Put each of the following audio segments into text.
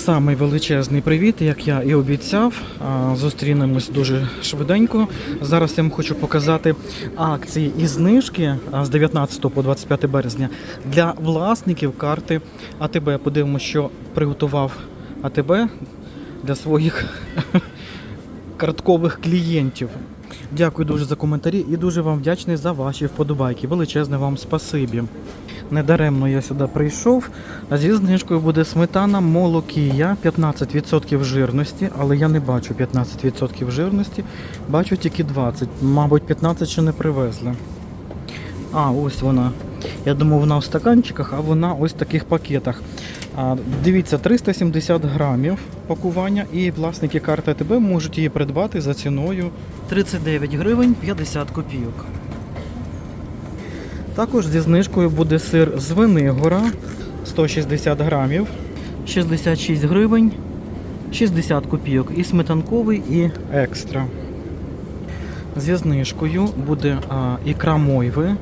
Самий величезний привіт, як я і обіцяв. Зустрінемось дуже швиденько. Зараз я вам хочу показати акції і знижки з 19 по 25 березня для власників карти АТБ. Подивимося, що приготував АТБ для своїх карткових клієнтів. Дякую дуже за коментарі і дуже вам вдячний за ваші вподобайки. Величезне вам спасибі. Недаремно я сюди прийшов. Зі знижкою буде сметана молокія 15% жирності, але я не бачу 15% жирності, бачу тільки 20. Мабуть, 15 ще не привезли. А, ось вона. Я думав, вона в стаканчиках, а вона ось в таких пакетах. А, дивіться, 370 грамів пакування, і власники карти АТБ можуть її придбати за ціною 39 гривень 50 копійок. Також зі знижкою буде сир Звенигора 160 грамів, 66 гривень 60 копійок. І сметанковий, і екстра. Зі знижкою буде а, ікра мойви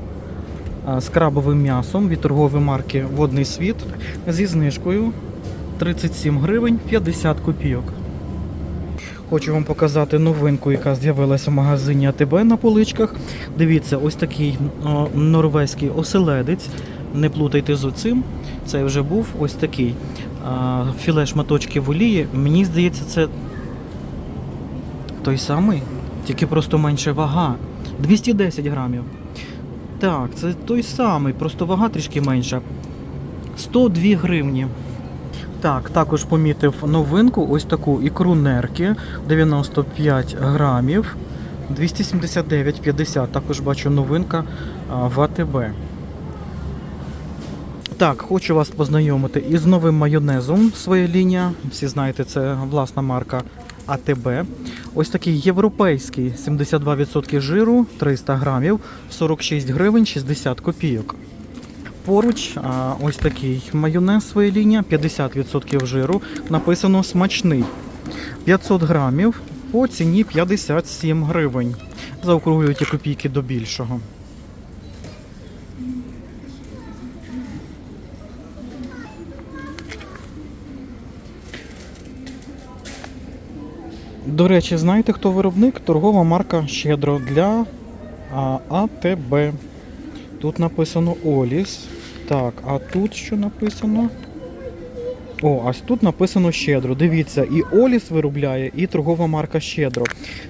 а, з крабовим м'ясом від торгової марки Водний світ зі знижкою 37 гривень 50 копійок. Хочу вам показати новинку, яка з'явилася в магазині АТБ на поличках. Дивіться, ось такий о, норвезький оселедець. Не плутайте з оцим. Це вже був ось такий а, філе шматочки в олії. Мені здається, це той самий, тільки просто менше вага. 210 грамів. Так, це той самий, просто вага трішки менша. 102 гривні. Так, також помітив новинку, ось таку ікру нерки 95 грамів, 279,50. Також бачу новинка в АТБ. Так, хочу вас познайомити із новим майонезом своя лінія. Всі знаєте, це власна марка АТБ. Ось такий європейський 72% жиру, 300 грамів, 46 гривень 60 копійок. Поруч а, ось такий майонез своя лінія, 50% жиру. Написано смачний. 500 грамів по ціні 57 гривень. Заокруглюють ті копійки до більшого. До речі, знаєте, хто виробник? Торгова марка Щедро для а, АТБ. Тут написано Оліс. Так, а тут що написано? О, ось тут написано Щедро. Дивіться, і Оліс виробляє, і торгова марка Щедро.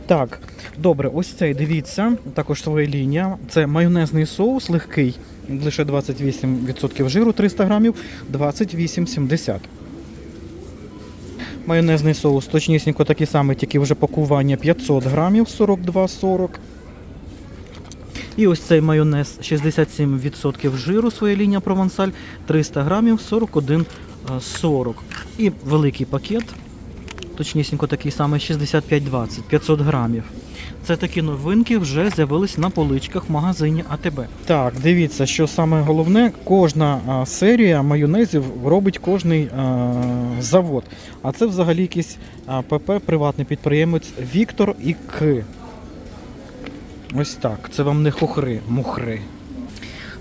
Так, добре, ось цей дивіться, також своя лінія. Це майонезний соус легкий, лише 28% жиру, 300 грамів, 28,70. Майонезний соус, точнісінько такий самий, тільки вже пакування 500 грамів, 42,40. І ось цей майонез 67% жиру, своя лінія провансаль, 300 грамів, 41,40. І великий пакет, точнісінько такий самий 65,20, 500 грамів. Це такі новинки вже з'явились на поличках в магазині АТБ. Так, дивіться, що саме головне, кожна а, серія майонезів робить кожний а, завод. А це взагалі якийсь а, ПП, приватний підприємець Віктор і К. Ось так. Це вам не хухри, мухри.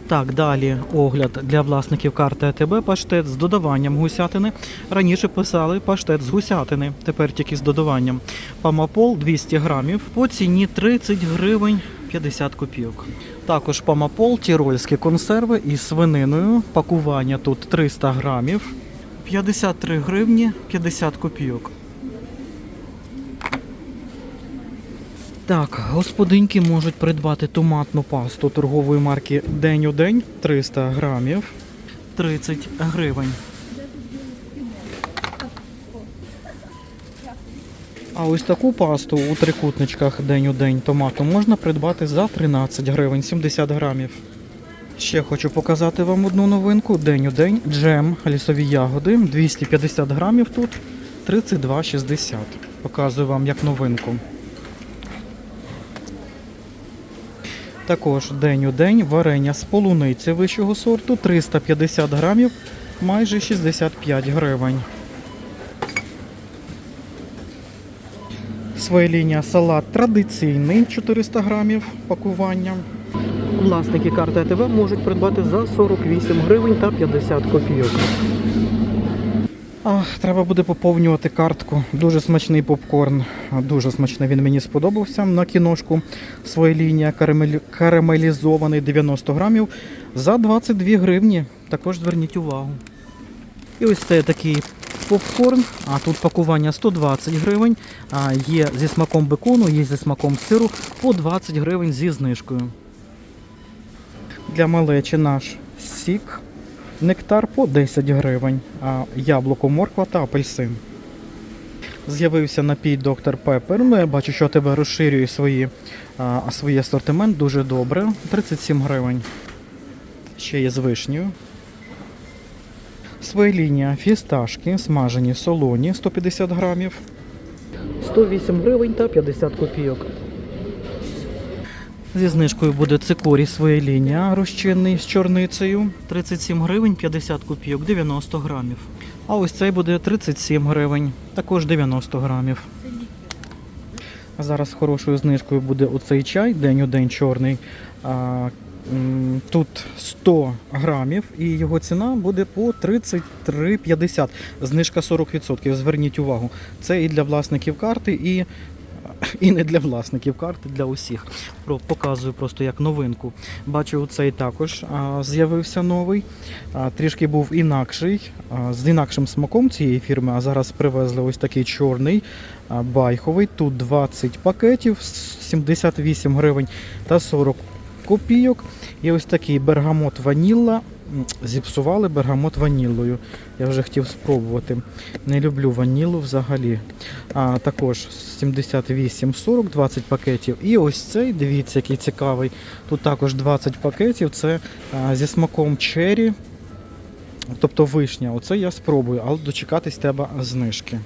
Так, далі огляд для власників карти АТБ паштет з додаванням гусятини. Раніше писали паштет з гусятини, тепер тільки з додаванням. Памапол 200 грамів по ціні 30 гривень 50 копійок. Також памапол, тірольські консерви із свининою. Пакування тут 300 грамів, 53 гривні 50 копійок. Так, господинки можуть придбати томатну пасту торгової марки День у день 300 грамів 30 гривень. А ось таку пасту у трикутничках День у день томату можна придбати за 13 гривень 70 грамів. Ще хочу показати вам одну новинку. День у день джем, лісові ягоди 250 грамів тут 32,60. Показую вам як новинку. Також день у день варення з полуниці вищого сорту 350 грамів, майже 65 гривень. Своєлінія салат традиційний 400 грамів пакування. Власники карти АТВ можуть придбати за 48 гривень та 50 копійок. Ах, треба буде поповнювати картку. Дуже смачний попкорн. Дуже смачний він мені сподобався на кіношку. Своя лінія карамель... карамелізований 90 грамів за 22 гривні. Також зверніть увагу. І ось це такий попкорн. А тут пакування 120 гривень. А є зі смаком бекону, є зі смаком сиру по 20 гривень зі знижкою. Для малечі наш сік. Нектар по 10 гривень, а яблуко, морква та апельсин. З'явився напій Доктор Пеппер. Ну, я бачу, що тебе розширює свої, а, свій асортимент дуже добре. 37 гривень. Ще є з вишнею. Своя лінія фісташки, смажені солоні 150 грамів. 108 гривень та 50 копійок. Зі знижкою буде цикорій своя лінія розчинний з чорницею. 37 гривень 50 копійок, 90 грамів. А ось цей буде 37 гривень, також 90 грамів. Зараз хорошою знижкою буде оцей чай, день у день чорний. Тут 100 грамів і його ціна буде по 33,50. Знижка 40%. Зверніть увагу. Це і для власників карти, і і не для власників карти, для усіх. Про показую просто як новинку. Бачу, цей також з'явився новий. А, трішки був інакший, а, з інакшим смаком цієї фірми. А зараз привезли ось такий чорний а, байховий. Тут 20 пакетів, 78 гривень та 40 копійок. І ось такий бергамот ванілла. Зіпсували бергамот ваніллою. Я вже хотів спробувати. Не люблю ванілу взагалі. А також 78,40, 20 пакетів. І ось цей, дивіться, який цікавий. Тут також 20 пакетів. Це а, зі смаком чері, тобто вишня. Оце я спробую, але дочекатись треба знижки.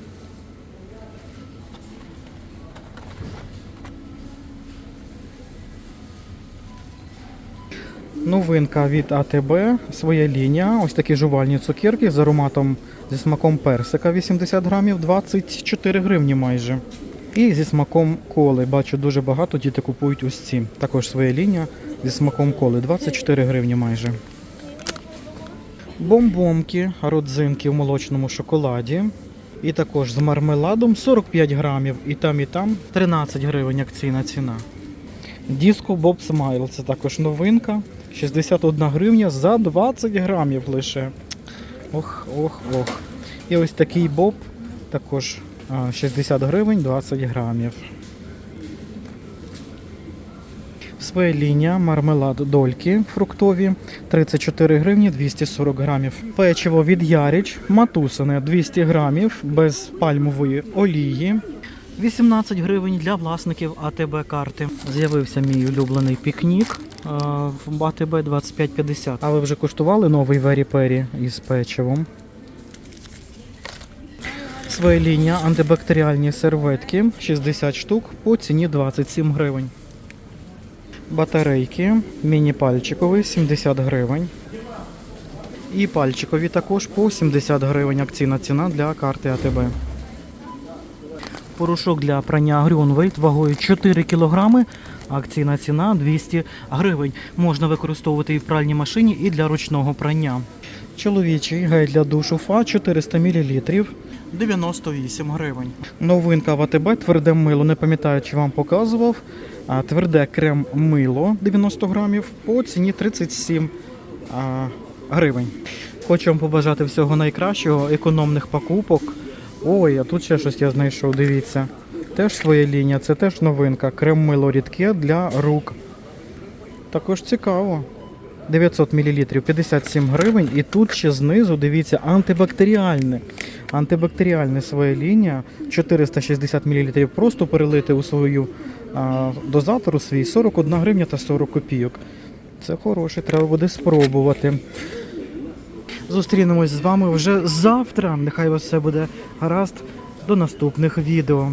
Новинка від АТБ, своя лінія. Ось такі жувальні цукерки з ароматом зі смаком персика 80 грамів, 24 гривні майже. І зі смаком коли. Бачу, дуже багато діти купують ось ці. Також своя лінія зі смаком коли, 24 гривні майже. Бомбомки, родзинки в молочному шоколаді. І також з мармеладом 45 грамів. І там, і там 13 гривень акційна ціна. Діско Bob Smile, це також новинка. 61 гривня за 20 грамів лише. Ох, ох, ох. І ось такий боб, також 60 гривень 20 грамів. Своя лінія, мармелад дольки фруктові 34 гривні 240 грамів. Печиво від Яріч, матусине 200 грамів без пальмової олії. 18 гривень для власників АТБ карти. З'явився мій улюблений пікнік е, в АТБ 2550. А ви вже куштували новий Вері Пері із печивом? Своя лінія антибактеріальні серветки 60 штук по ціні 27 гривень. Батарейки міні-пальчикові 70 гривень. І пальчикові також по 70 гривень. Акційна ціна для карти АТБ. Порошок для прання Грюнвейт вагою 4 кг. Акційна ціна 200 гривень. Можна використовувати і в пральній машині, і для ручного прання. Чоловічий гель для душу ФА 400 мл. 98 гривень. Новинка в АТБ тверде мило. Не пам'ятаю, чи вам показував. Тверде крем мило 90 грамів по ціні 37 а, гривень. Хочу вам побажати всього найкращого, економних покупок. Ой, а тут ще щось я знайшов, дивіться. Теж своя лінія, це теж новинка. Крем мило рідке для рук. Також цікаво. 900 мл 57 гривень. І тут ще знизу, дивіться, антибактеріальне. Антибактеріальне своя лінія 460 мл. Просто перелити у свою а, дозатор свій 41 гривня та 40 копійок. Це хороше, треба буде спробувати. Зустрінемось з вами вже завтра. Нехай у вас все буде гаразд. До наступних відео.